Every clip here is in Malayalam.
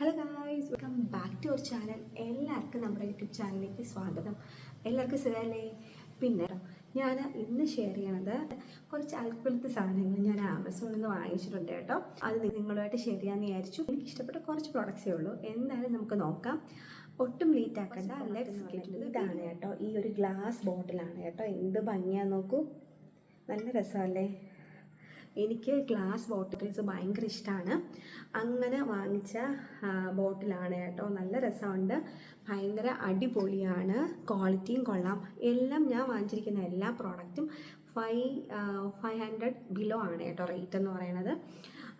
Hello guys welcome back to our channel എല്ലാവർക്കും നമ്മുടെ യൂട്യൂബ് ചാനലിലേക്ക് സ്വാഗതം. എല്ലാവർക്കും സുഖമല്ലേ? പിന്നെ ഞാൻ ഇന്ന് ഷെയർ ചെയ്യണത് കുറച്ച് അൽക്കുലത്തെ സാധനങ്ങൾ ഞാൻ ആമസോണിൽ നിന്ന് വാങ്ങിച്ചിട്ടുണ്ട് കേട്ടോ. അത് നിങ്ങളുമായിട്ട് ഷെയർ ചെയ്യാമെന്ന് വിചാരിച്ചു. എനിക്ക് ഇഷ്ടപ്പെട്ട കുറച്ച് പ്രോഡക്റ്റ്സേ ഉള്ളൂ. എന്തായാലും നമുക്ക് നോക്കാം. ഒട്ടും ലേറ്റ് ആക്കണ്ട. ലെറ്റ്സ് ഗെറ്റ് ഇതാണ് കേട്ടോ. ഈ ഒരു ഗ്ലാസ് ബോട്ടിലാണ് കേട്ടോ. എന്ത് ഭംഗിയാന്ന് നോക്കൂ. നല്ല രസമല്ലേ? എനിക്ക് ഗ്ലാസ് ബോട്ടിൽസ് ഭയങ്കര ഇഷ്ടമാണ് അങ്ങനെ വാങ്ങിച്ച ബോട്ടിലാണ് കേട്ടോ. നല്ല രസമുണ്ട്. ഭയങ്കര അടിപൊളിയാണ്. ക്വാളിറ്റിയും കൊള്ളാം. എല്ലാം ഞാൻ വാങ്ങിച്ചിരിക്കുന്ന എല്ലാ പ്രോഡക്റ്റും ഫൈവ് ഫൈവ് ഹൺഡ്രഡ് ബിലോ ആണ് കേട്ടോ റേറ്റ് എന്ന് പറയുന്നത്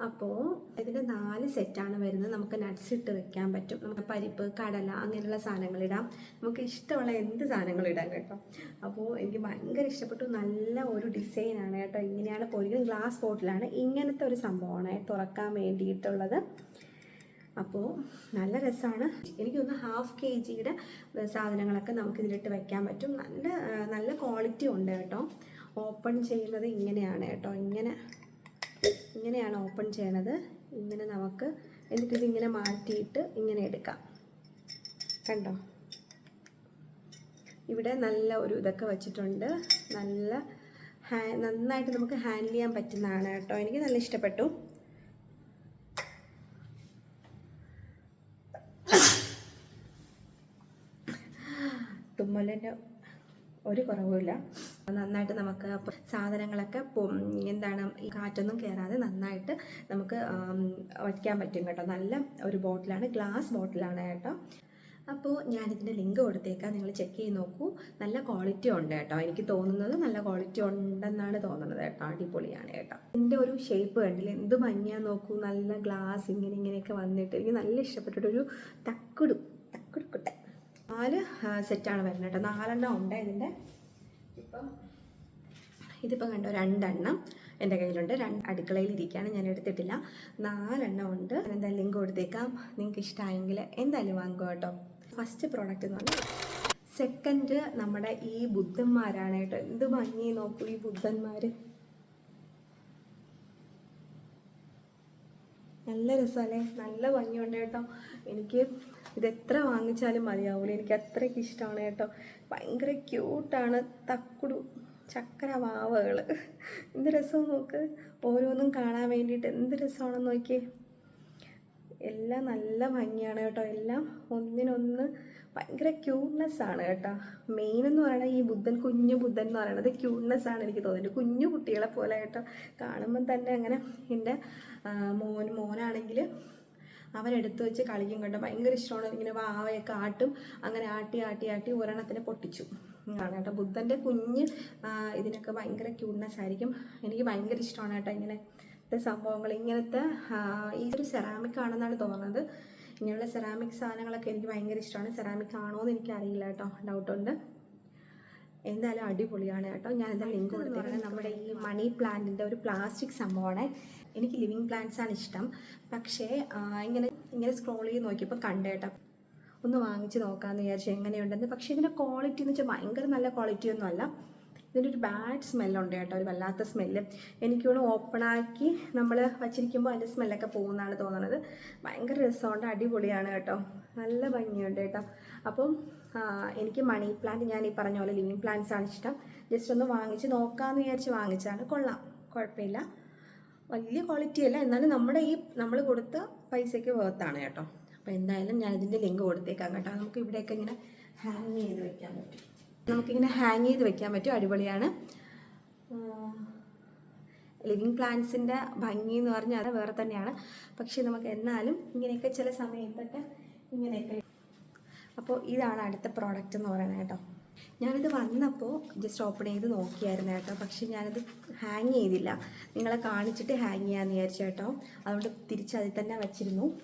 അപ്പോൾ ഇതിന്റെ നാല് സെറ്റാണ് വരുന്നത്. നമുക്ക് നട്ട്സ് ഇട്ട് വെക്കാൻ പറ്റും. നമുക്ക് പരിപ്പ് കടല അങ്ങനെയുള്ള സാധനങ്ങൾ ഇടാം. നമുക്ക് ഇഷ്ടമുള്ള എന്ത് സാധനങ്ങളും ഇടാം കേട്ടോ. അപ്പോൾ എനിക്ക് ഭയങ്കര ഇഷ്ടപ്പെട്ടു. നല്ല ഒരു ഡിസൈനാണ് കേട്ടോ. ഇങ്ങനെയാണ് പൊരിക്കുന്നത് ഗ്ലാസ് ബോട്ടിലാണ് ഇങ്ങനത്തെ ഒരു സംഭവമാണ് തുറക്കാൻ വേണ്ടിയിട്ടുള്ളത്. അപ്പോൾ നല്ല രസമാണ്. എനിക്ക് എനിക്കൊന്ന് ഹാഫ് കെ ജിയുടെ സാധനങ്ങളൊക്കെ നമുക്ക് ഇതിലിട്ട് വെക്കാൻ പറ്റും. നല്ല നല്ല ക്വാളിറ്റി ഉണ്ട് കേട്ടോ. ഓപ്പൺ ചെയ്യുന്നത് ഇങ്ങനെയാണ് കേട്ടോ. ഇങ്ങനെ ഇങ്ങനെയാണ് ഓപ്പൺ ചെയ്യണത്. ഇങ്ങനെ നമുക്ക് എന്നിട്ട് ഇങ്ങനെ മാറ്റിയിട്ട് ഇങ്ങനെ എടുക്കാം. കണ്ടോ? ഇവിടെ നല്ല ഒരു ഇതൊക്കെ വെച്ചിട്ടുണ്ട്. നല്ല ഹാ നന്നായിട്ട് നമുക്ക് ഹാൻഡിൽ ചെയ്യാൻ പറ്റുന്നതാണ് കേട്ടോ. എനിക്ക് നല്ല ഇഷ്ടപ്പെട്ടു. തുമ്മലിന്റെ ഒരു കുറവുമില്ല. നന്നായിട്ട് നമുക്ക് സാധനങ്ങളൊക്കെ എന്താണ് കാറ്റൊന്നും കയറാതെ നന്നായിട്ട് നമുക്ക് വയ്ക്കാൻ പറ്റും കേട്ടോ. നല്ല ഒരു ബോട്ടിലാണ് ഗ്ലാസ് ബോട്ടിലാണ് കേട്ടോ. അപ്പോൾ ഞാനിതിന്റെ ലിങ്ക് കൊടുത്തേക്കാം. നിങ്ങൾ ചെക്ക് ചെയ്ത് നോക്കൂ. നല്ല ക്വാളിറ്റി ഉണ്ട് കേട്ടോ. എനിക്ക് തോന്നുന്നത് നല്ല ക്വാളിറ്റി ഉണ്ടെന്നാണ് തോന്നുന്നത് കേട്ടോ. അടിപൊളിയാണ് കേട്ടോ. എന്റെ ഒരു ഷേപ്പ് കണ്ടില്ല? എന്ത് ഭംഗിയാന്ന് നോക്കൂ. നല്ല ഗ്ലാസ് ഇങ്ങനെ ഇങ്ങനെയൊക്കെ വന്നിട്ട് എനിക്ക് നല്ല ഇഷ്ടപ്പെട്ടിട്ടൊരു തക്കുടു തക്കുടുക്കുട്ടെ നാല് സെറ്റാണ് വരുന്നത് കേട്ടോ. നാലെണ്ണം ഉണ്ട് ഇതിന്റെ ഇപ്പം ഇതിപ്പോൾ കണ്ടോ രണ്ടെണ്ണം എന്റെ കയ്യിലുണ്ട്. രണ്ട് അടുക്കളയിൽ ഇരിക്കുകയാണ് ഞാൻ എടുത്തിട്ടില്ല. നാലെണ്ണം ഉണ്ട് എന്തായാലും ലിങ്ക് കൊടുത്തേക്കാം. നിങ്ങൾക്ക് ഇഷ്ടമായെങ്കിൽ എന്തായാലും വാങ്ങുക കേട്ടോ. ഫസ്റ്റ് പ്രോഡക്റ്റ് എന്ന് പറഞ്ഞാൽ സെക്കൻഡ് നമ്മുടെ ഈ ബുദ്ധന്മാരാണ് കേട്ടോ. എന്ത് ഭംഗി നോക്കൂ ഈ ബുദ്ധന്മാർ നല്ല രസമല്ലേ? നല്ല ഭംഗിയുണ്ട് കേട്ടോ. എനിക്ക് ഇത് എത്ര വാങ്ങിച്ചാലും മതിയാവൂല. എനിക്ക് അത്രയ്ക്ക് ഇഷ്ടമാണ് കേട്ടോ. ഭയങ്കര ക്യൂട്ടാണ് തക്കുടു ചക്കര വാവകൾ എന്ത് രസം നോക്ക്. ഓരോന്നും കാണാൻ വേണ്ടിയിട്ട് എന്ത് രസമാണെന്ന് നോക്കിയേ. എല്ലാം നല്ല ഭംഗിയാണ് കേട്ടോ. എല്ലാം ഒന്നിനൊന്ന് ഭയങ്കര ക്യൂട്ട്നെസ് ആണ് കേട്ടോ. മെയിൻ എന്ന് പറയുന്നത് ഈ ബുദ്ധൻ കുഞ്ഞു ബുദ്ധൻ എന്ന് പറയുന്നത് ക്യൂട്ട്നെസ് ആണ് എനിക്ക് തോന്നുന്നത്. കുഞ്ഞു കുട്ടികളെ പോലെ കേട്ടോ. കാണുമ്പം തന്നെ അങ്ങനെ എന്റെ മോൻ മോനാണെങ്കിൽ അവൻ എടുത്തു വെച്ച് കളിക്കും കണ്ടോ? ഭയങ്കര ഇഷ്ടമാണ് ഇങ്ങനെ വാവയൊക്കെ ആട്ടും അങ്ങനെ ആട്ടി ആട്ടി ആട്ടി ഒരെണ്ണത്തിനെ പൊട്ടിച്ചു. ആണ് കേട്ടോ. ബുദ്ധന്റെ കുഞ്ഞ് ഇതിനൊക്കെ ഭയങ്കര ക്യൂട്ട്നെസ് ആയിരിക്കും. എനിക്ക് ഭയങ്കര ഇഷ്ടമാണ് കേട്ടോ ഇങ്ങനെ ഇങ്ങനത്തെ സംഭവങ്ങൾ ഇങ്ങനത്തെ ഈ ഒരു സെറാമിക് ആണെന്നാണ് തോന്നുന്നത്. ഇങ്ങനെയുള്ള സെറാമിക് സാധനങ്ങളൊക്കെ എനിക്ക് ഭയങ്കര ഇഷ്ടമാണ് സെറാമിക് ആണോ എന്ന് എനിക്കറിയില്ല കേട്ടോ. ഡൗട്ടുണ്ട് എന്തായാലും അടിപൊളിയാണ് കേട്ടോ. ഞാൻ എന്താ ലിങ്ക് കൊടുത്തിരിക്കുന്നത് നമ്മുടെ ഈ മണി പ്ലാന്റിന്റെ ഒരു പ്ലാസ്റ്റിക് സംഭവമാണ്. എനിക്ക് ലിവിങ് പ്ലാന്റ്സ് ആണ് ഇഷ്ടം. പക്ഷേ ഇങ്ങനെ ഇങ്ങനെ സ്ക്രോൾ ചെയ്ത് നോക്കിയപ്പോൾ കണ്ടേട്ടോ ഒന്ന് വാങ്ങിച്ച് നോക്കാമെന്ന് വിചാരിച്ചു എങ്ങനെയുണ്ടെന്ന്. പക്ഷേ ഇതിന്റെ ക്വാളിറ്റി എന്ന് വെച്ചാൽ ഭയങ്കര നല്ല ക്വാളിറ്റി ഒന്നും അല്ല ഇതിന്റെ ഒരു ബാഡ് സ്മെല്ലുണ്ട് കേട്ടോ ഒരു വല്ലാത്ത സ്മെല്ല് എനിക്കൊന്ന് ഓപ്പണാക്കി നമ്മൾ വച്ചിരിക്കുമ്പോൾ അതിന്റെ സ്മെല്ലൊക്കെ പോകുന്നതാണ് തോന്നുന്നത് ഭയങ്കര രസമുണ്ട് അടിപൊളിയാണ് കേട്ടോ. നല്ല ഭംഗിയുണ്ട് കേട്ടോ. അപ്പം എനിക്ക് മണി പ്ലാന്റ് ഞാൻ ഈ പറഞ്ഞ പോലെ ലിവിങ് പ്ലാന്റ്സ് ആണ് ഇഷ്ടം. ജസ്റ്റ് ഒന്ന് വാങ്ങിച്ച് നോക്കാമെന്ന് വിചാരിച്ച് വാങ്ങിച്ചാണ് കൊള്ളാം. കുഴപ്പമില്ല. വലിയ ക്വാളിറ്റി അല്ല. എന്നാലും നമ്മുടെ ഈ നമ്മൾ കൊടുത്ത പൈസയ്ക്ക് വേർത്താണ് കേട്ടോ. അപ്പോൾ എന്തായാലും ഞാൻ ഇതിന്റെ ലിങ്ക് കൊടുത്തേക്കാം കേട്ടോ. നമുക്ക് ഇവിടെയൊക്കെ ഇങ്ങനെ ഹാങ് ചെയ്ത് വെക്കാൻ പറ്റും. നമുക്കിങ്ങനെ ഹാങ് ചെയ്ത് വെക്കാൻ പറ്റും അടിപൊളിയാണ്. ലിവിങ് പ്ലാന്റ്സിന്റെ ഭംഗി എന്ന് പറഞ്ഞാൽ വേറെ തന്നെയാണ്. പക്ഷേ നമുക്ക് എന്നാലും ഇങ്ങനെയൊക്കെ ചില സമയത്തൊക്കെ ഇങ്ങനെയൊക്കെ. അപ്പോൾ ഇതാണ് അടുത്ത പ്രോഡക്റ്റ് എന്ന് പറയുന്നത് കേട്ടോ. ഞാനിത് വന്നപ്പോൾ ജസ്റ്റ് ഓപ്പൺ ചെയ്ത് നോക്കിയായിരുന്നു കേട്ടോ. പക്ഷേ ഞാനത് ഹാങ് ചെയ്തില്ല. നിങ്ങളെ കാണിച്ചിട്ട് ഹാങ് ചെയ്യാമെന്ന് വിചാരിച്ചു കേട്ടോ. അതുകൊണ്ട് തിരിച്ച് അതിൽ തന്നെ വെച്ചിരുന്നു.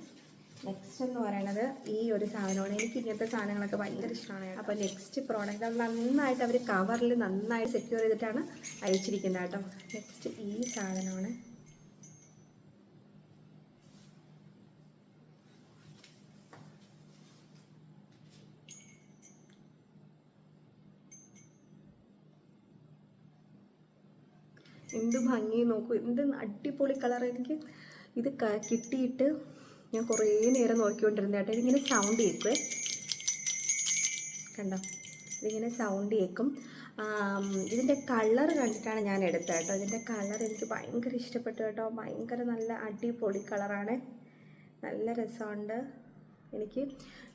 നെക്സ്റ്റ് എന്ന് പറയുന്നത് ഈ ഒരു സാധനമാണ്. എനിക്ക് ഇങ്ങനത്തെ സാധനങ്ങളൊക്കെ ഭയങ്കര ഇഷ്ടമാണ് അപ്പോൾ നെക്സ്റ്റ് പ്രോഡക്റ്റ് നന്നായിട്ട് അവർ കവറിൽ നന്നായിട്ട് സെക്യൂർ ചെയ്തിട്ടാണ് അയച്ചിരിക്കുന്നത് കേട്ടോ. നെക്സ്റ്റ് ഈ സാധനമാണ്. എന്ത് ഭംഗി നോക്കൂ. എന്ത് അടിപൊളി കളർ എനിക്ക് ഇത് കിട്ടിയിട്ട് ഞാൻ കുറേ നേരം നോക്കിക്കൊണ്ടിരുന്ന കേട്ടോ. ഇതിങ്ങനെ സൗണ്ട് കേൾക്കുവേ കണ്ടോ? ഇതിങ്ങനെ സൗണ്ട് കേൾക്കും ഇതിന്റെ കളർ കണ്ടിട്ടാണ് ഞാൻ എടുത്തത് കേട്ടോ. ഇതിന്റെ കളർ എനിക്ക് ഭയങ്കര ഇഷ്ടപ്പെട്ടു കേട്ടോ. ഭയങ്കര നല്ല അടിപൊളി കളറാണ് നല്ല രസമുണ്ട് എനിക്ക്.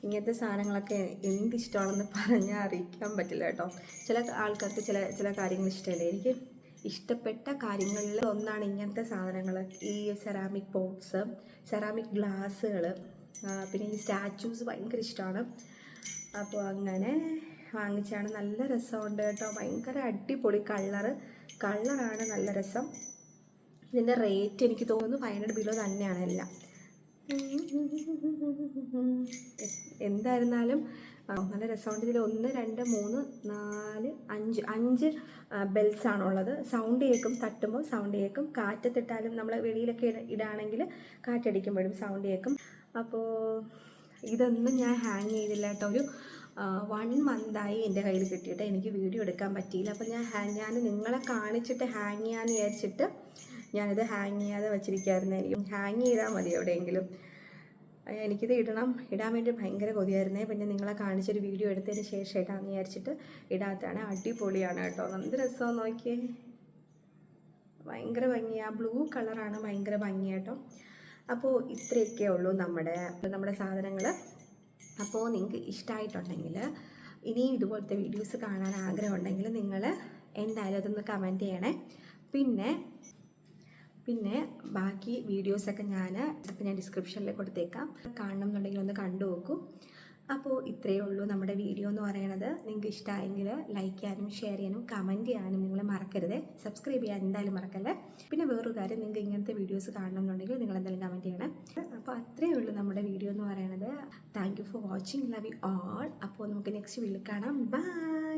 ഇങ്ങനത്തെ സാധനങ്ങളൊക്കെ എന്ത് ഇഷ്ടമാണെന്ന് പറഞ്ഞാൽ അറിയിക്കാൻ പറ്റില്ല കേട്ടോ. ചില ആൾക്കാർക്ക് ചില ചില കാര്യങ്ങൾ ഇഷ്ടമല്ലേ എനിക്ക്? ഇഷ്ടപ്പെട്ട കാര്യങ്ങളിൽ ഒന്നാണ് ഇങ്ങനത്തെ സാധനങ്ങൾ. ഈ സെറാമിക് പോട്ട്സ് സെറാമിക് ഗ്ലാസ്സുകൾ പിന്നെ ഈ സ്റ്റാച്യൂസ് ഭയങ്കര ഇഷ്ടമാണ്. അപ്പോൾ അങ്ങനെ വാങ്ങിച്ചാണ് നല്ല രസമുണ്ട് കേട്ടോ. ഭയങ്കര അടിപൊളി കളറ് കളറാണ് നല്ല രസം. ഇതിന്റെ റേറ്റ് എനിക്ക് തോന്നുന്നു ഫൈവ് ഹൺഡ്രഡ് ബിലോ തന്നെയാണ് എല്ലാം. എന്തായിരുന്നാലും നല്ല രസമുണ്ട്. ഇതിൽ ഒന്ന് രണ്ട് മൂന്ന് നാല് അഞ്ച്. അഞ്ച് ബെൽസ് ആണുള്ളത്. സൗണ്ട് കേൾക്കും തട്ടുമ്പോൾ സൗണ്ട് കേൾക്കും. കാറ്റത്തിട്ടാലും നമ്മൾ വെളിയിലൊക്കെ ഇട- ഇടാണെങ്കിൽ കാറ്റടിക്കുമ്പോഴും സൗണ്ട് കേൾക്കും. അപ്പോൾ ഇതൊന്നും ഞാൻ ഹാങ് ചെയ്തില്ല കേട്ടോ. ഒരു വൺ മന്തായി എന്റെ കയ്യിൽ കിട്ടിയിട്ട് എനിക്ക് വീഡിയോ എടുക്കാൻ പറ്റിയില്ല. അപ്പോൾ ഞാൻ ഞാൻ നിങ്ങളെ കാണിച്ചിട്ട് ഹാങ് ചെയ്യാമെന്ന് വിചാരിച്ചിട്ട് ഞാനിത് ഹാങ് ചെയ്യാതെ വെച്ചിരിക്കുകയായിരുന്നു എനിക്ക് ഹാങ് ചെയ്താൽ മതി എവിടെയെങ്കിലും. എനിക്കിത് ഇടണം. ഇടാൻ വേണ്ടി ഭയങ്കര കൊതിയായിരുന്നേ. പിന്നെ നിങ്ങളെ കാണിച്ചൊരു വീഡിയോ എടുത്തതിന് ശേഷം ഇടാമെന്ന് വിചാരിച്ചിട്ട് ഇടാത്തതാണ്. അടിപൊളിയാണ് കേട്ടോ. എന്ത് രസമാണ് നോക്കിയേ. ഭയങ്കര ഭംഗിയാ ബ്ലൂ കളറാണ് ഭയങ്കര ഭംഗി കേട്ടോ. അപ്പോൾ ഇത്രയൊക്കെ ഉള്ളൂ നമ്മുടെ നമ്മുടെ സാധനങ്ങൾ അപ്പോൾ നിങ്ങൾക്ക് ഇഷ്ടമായിട്ടുണ്ടെങ്കിൽ ഇനിയും ഇതുപോലത്തെ വീഡിയോസ് കാണാൻ ആഗ്രഹമുണ്ടെങ്കിൽ നിങ്ങൾ എന്തായാലും അതൊന്ന് കമന്റ് ചെയ്യണേ. പിന്നെ പിന്നെ ബാക്കി വീഡിയോസൊക്കെ ഞാൻ ഞാൻ ഡിസ്ക്രിപ്ഷനിൽ കൊടുത്തേക്കാം. കാണണം എന്നുണ്ടെങ്കിൽ ഒന്ന് കണ്ടു നോക്കൂ. അപ്പോൾ ഇത്രയേ ഉള്ളൂ നമ്മുടെ വീഡിയോ എന്ന് പറയണത് നിങ്ങൾക്ക് ഇഷ്ടമായെങ്കിൽ ലൈക്ക് ചെയ്യാനും ഷെയർ ചെയ്യാനും കമന്റ് ചെയ്യാനും നിങ്ങൾ മറക്കരുത്. സബ്സ്ക്രൈബ് ചെയ്യാൻ എന്തായാലും മറക്കല്ലേ? പിന്നെ വേറൊരു കാര്യം നിങ്ങൾക്ക് ഇങ്ങനത്തെ വീഡിയോസ് കാണണം എന്നുണ്ടെങ്കിൽ നിങ്ങൾ എന്തായാലും കമന്റ് ചെയ്യണം. അപ്പോൾ അത്രയേ ഉള്ളൂ നമ്മുടെ വീഡിയോ എന്ന് പറയണത് thank you for watching love you all അപ്പോൾ നമുക്ക് നെക്സ്റ്റ് വീഡിയോ കാണാം. ബൈ